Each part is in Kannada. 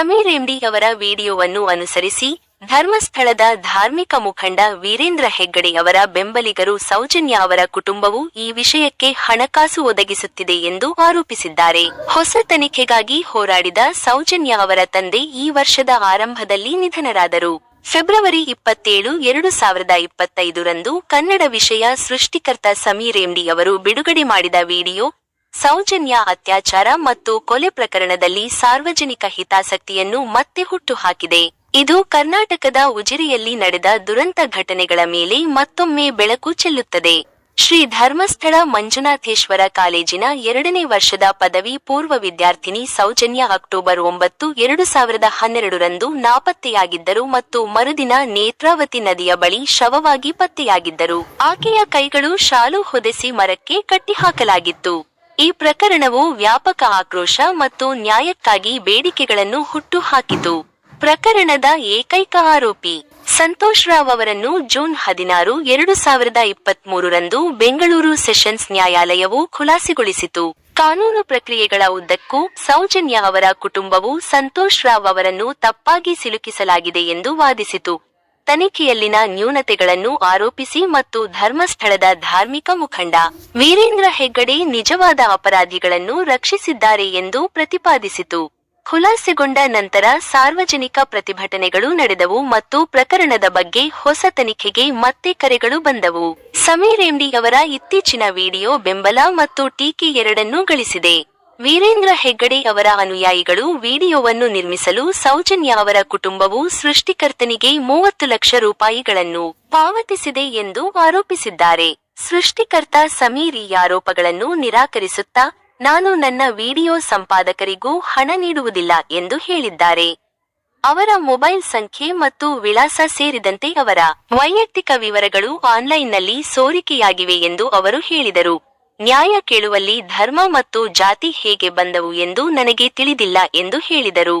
ಸಮೀರ್ ಎಂಡಿ ಅವರ ವಿಡಿಯೋವನ್ನು ಅನುಸರಿಸಿ ಧರ್ಮಸ್ಥಳದ ಧಾರ್ಮಿಕ ಮುಖಂಡ ವೀರೇಂದ್ರ ಹೆಗ್ಗಡೆ ಅವರ ಬೆಂಬಲಿಗರು ಸೌಜನ್ಯ ಅವರ ಕುಟುಂಬವು ಈ ವಿಷಯಕ್ಕೆ ಹಣಕಾಸು ಒದಗಿಸುತ್ತಿದೆ ಎಂದು ಆರೋಪಿಸಿದ್ದಾರೆ. ಹೊಸ ತನಿಖೆಗಾಗಿ ಹೋರಾಡಿದ ಸೌಜನ್ಯ ಅವರ ತಂದೆ ಈ ವರ್ಷದ ಆರಂಭದಲ್ಲಿ ನಿಧನರಾದರು. ಫೆಬ್ರವರಿ ಇಪ್ಪತ್ತೇಳು, ಎರಡು ಸಾವಿರದ ಇಪ್ಪತ್ತೈದರಂದು ಕನ್ನಡ ವಿಷಯ ಸೃಷ್ಟಿಕರ್ತ ಸಮೀರ್ ಎಂಡಿ ಅವರು ಬಿಡುಗಡೆ ಮಾಡಿದ ವಿಡಿಯೋ ಸೌಜನ್ಯ ಅತ್ಯಾಚಾರ ಮತ್ತು ಕೊಲೆ ಪ್ರಕರಣದಲ್ಲಿ ಸಾರ್ವಜನಿಕ ಹಿತಾಸಕ್ತಿಯನ್ನು ಮತ್ತೆ ಹುಟ್ಟುಹಾಕಿದೆ. ಇದು ಕರ್ನಾಟಕದ ಉಜಿರೆಯಲ್ಲಿ ನಡೆದ ದುರಂತ ಘಟನೆಗಳ ಮೇಲೆ ಮತ್ತೊಮ್ಮೆ ಬೆಳಕು ಚೆಲ್ಲುತ್ತದೆ. ಶ್ರೀ ಧರ್ಮಸ್ಥಳ ಮಂಜುನಾಥೇಶ್ವರ ಕಾಲೇಜಿನ ಎರಡನೇ ವರ್ಷದ ಪದವಿ ಪೂರ್ವ ವಿದ್ಯಾರ್ಥಿನಿ ಸೌಜನ್ಯ ಅಕ್ಟೋಬರ್ ಒಂಬತ್ತು, ಎರಡು ಸಾವಿರದ ಹನ್ನೆರಡರಂದು ನಾಪತ್ತೆಯಾಗಿದ್ದರು ಮತ್ತು ಮರುದಿನ ನೇತ್ರಾವತಿ ನದಿಯ ಬಳಿ ಶವವಾಗಿ ಪತ್ತೆಯಾಗಿದ್ದರು. ಆಕೆಯ ಕೈಗಳು ಶಾಲು ಹೊದೆಸಿ ಮರಕ್ಕೆ ಕಟ್ಟಿಹಾಕಲಾಗಿತ್ತು. ಈ ಪ್ರಕರಣವು ವ್ಯಾಪಕ ಆಕ್ರೋಶ ಮತ್ತು ನ್ಯಾಯಕ್ಕಾಗಿ ಬೇಡಿಕೆಗಳನ್ನು ಹುಟ್ಟುಹಾಕಿತು. ಪ್ರಕರಣದ ಏಕೈಕ ಆರೋಪಿ ಸಂತೋಷ್ ರಾವ್ ಅವರನ್ನು ಜೂನ್ ಹದಿನಾರು, ಎರಡು ಸಾವಿರದ ಇಪ್ಪತ್ಮೂರರಂದು ಬೆಂಗಳೂರು ಸೆಷನ್ಸ್ ನ್ಯಾಯಾಲಯವು ಖುಲಾಸೆಗೊಳಿಸಿತು. ಕಾನೂನು ಪ್ರಕ್ರಿಯೆಗಳ ಉದ್ದಕ್ಕೂ ಸೌಜನ್ಯ ಅವರ ಕುಟುಂಬವು ಸಂತೋಷ್ ರಾವ್ ಅವರನ್ನು ತಪ್ಪಾಗಿ ಸಿಲುಕಿಸಲಾಗಿದೆ ಎಂದು ವಾದಿಸಿತು. ತನಿಖೆಯಲ್ಲಿನ ನ್ಯೂನತೆಗಳನ್ನು ಆರೋಪಿಸಿ ಮತ್ತು ಧರ್ಮಸ್ಥಳದ ಧಾರ್ಮಿಕ ಮುಖಂಡ ವೀರೇಂದ್ರ ಹೆಗ್ಗಡೆ ನಿಜವಾದ ಅಪರಾಧಿಗಳನ್ನು ರಕ್ಷಿಸಿದ್ದಾರೆ ಎಂದು ಪ್ರತಿಪಾದಿಸಿತು. ಖುಲಾಸೆಗೊಂಡ ನಂತರ ಸಾರ್ವಜನಿಕ ಪ್ರತಿಭಟನೆಗಳು ನಡೆದವು ಮತ್ತು ಪ್ರಕರಣದ ಬಗ್ಗೆ ಹೊಸ ತನಿಖೆಗೆ ಮತ್ತೆ ಕರೆಗಳು ಬಂದವು. ಸಮೀರ್ ಎಂಡಿ ಅವರ ಇತ್ತೀಚಿನ ವಿಡಿಯೋ ಬೆಂಬಲ ಮತ್ತು ಟೀಕೆ ಎರಡನ್ನೂ ಗಳಿಸಿದೆ. ವೀರೇಂದ್ರ ಹೆಗ್ಗಡೆ ಅವರ ಅನುಯಾಯಿಗಳು ವಿಡಿಯೋವನ್ನು ನಿರ್ಮಿಸಲು ಸೌಜನ್ಯ ಅವರ ಕುಟುಂಬವು ಸೃಷ್ಟಿಕರ್ತನಿಗೆ ಮೂವತ್ತು ಲಕ್ಷ ರೂಪಾಯಿಗಳನ್ನು ಪಾವತಿಸಿದೆ ಎಂದು ಆರೋಪಿಸಿದ್ದಾರೆ. ಸೃಷ್ಟಿಕರ್ತ ಸಮೀರ್ ಈ ಆರೋಪಗಳನ್ನು ನಿರಾಕರಿಸುತ್ತಾ, ನಾನು ನನ್ನ ವಿಡಿಯೋ ಸಂಪಾದಕರಿಗೂ ಹಣ ನೀಡುವುದಿಲ್ಲ ಎಂದು ಹೇಳಿದ್ದಾರೆ. ಅವರ ಮೊಬೈಲ್ ಸಂಖ್ಯೆ ಮತ್ತು ವಿಳಾಸ ಸೇರಿದಂತೆ ಅವರ ವೈಯಕ್ತಿಕ ವಿವರಗಳು ಆನ್ಲೈನ್ನಲ್ಲಿ ಸೋರಿಕೆಯಾಗಿವೆ ಎಂದು ಅವರು ಹೇಳಿದರು. ನ್ಯಾಯ ಕೇಳುವಲ್ಲಿ ಧರ್ಮ ಮತ್ತು ಜಾತಿ ಹೇಗೆ ಬಂದವು ಎಂದು ನನಗೆ ತಿಳಿದಿಲ್ಲ ಎಂದು ಹೇಳಿದರು.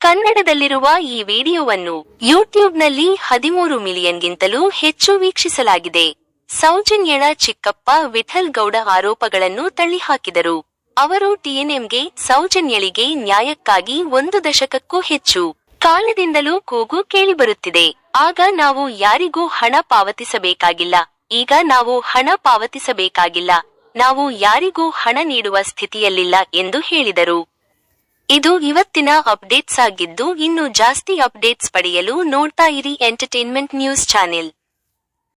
ಕನ್ನಡದಲ್ಲಿರುವ ಈ ವಿಡಿಯೋವನ್ನು ಯೂಟ್ಯೂಬ್ನಲ್ಲಿ ಹದಿಮೂರು ಮಿಲಿಯನ್ಗಿಂತಲೂ ಹೆಚ್ಚು ವೀಕ್ಷಿಸಲಾಗಿದೆ. ಸೌಜನ್ಯಳ ಚಿಕ್ಕಪ್ಪ ವಿಠಲ್ ಗೌಡ ಆರೋಪಗಳನ್ನು ತಳ್ಳಿಹಾಕಿದರು. ಅವರು ಟಿಎನ್ಎಂಗೆ ಸೌಜನ್ಯಳಿಗೆ ನ್ಯಾಯಕ್ಕಾಗಿ ಒಂದು ದಶಕಕ್ಕೂ ಹೆಚ್ಚು ಕಾಲದಿಂದಲೂ ಕೂಗು ಕೇಳಿಬರುತ್ತಿದೆ. ಆಗ ನಾವು ಯಾರಿಗೂ ಹಣ ಪಾವತಿಸಬೇಕಾಗಿಲ್ಲ. ಈಗ ನಾವು ಹಣ ಪಾವತಿಸಬೇಕಾಗಿಲ್ಲ. ನಾವು ಯಾರಿಗೂ ಹಣ ನೀಡುವ ಸ್ಥಿತಿಯಲ್ಲಿಲ್ಲ ಎಂದು ಹೇಳಿದರು. ಇದು ಇವತ್ತಿನ ಅಪ್ಡೇಟ್ಸ್ ಆಗಿದ್ದು, ಇನ್ನು ಜಾಸ್ತಿ ಅಪ್ಡೇಟ್ಸ್ ಪಡೆಯಲು ನೋಡ್ತಾ ಇರಿ ಎಂಟರ್ಟೈನ್ಮೆಂಟ್ ನ್ಯೂಸ್ ಚಾನೆಲ್